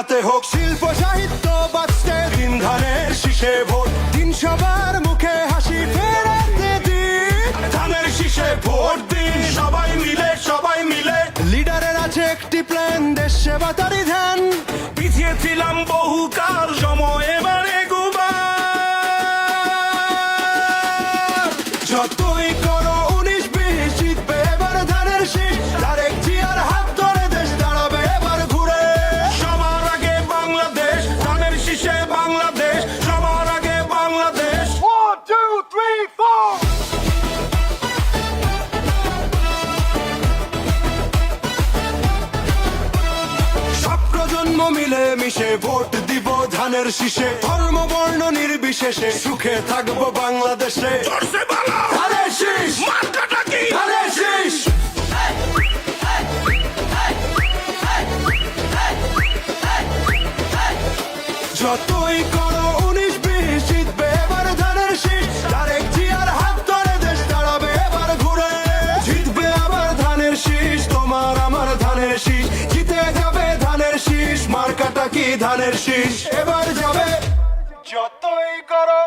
শীষ হোক, শিল্প, সাহিত্য বাঁচতে দিন ধানের শীষে ভোট। দিন সবার মুখে হাসি ফেরাতে দিন। ধানের শীষে ভোট দিন, সবাই মিলে সবাই মিলে। লিডারের আছে একটি প্ল্যান দেশ সেবা তারি ধ্যান। পিছিয়ে ছিলাম বহুকাল, সময় এবারে গুবার যতই করো মিলে মিশে ভোট দিব ধানের শীষে। ধর্ম বর্ণ নির্বিশেষে সুখে থাকব বাংলাদেশে। যতই শীষ কি ধানের শীষ। এবার যাবে যতই করো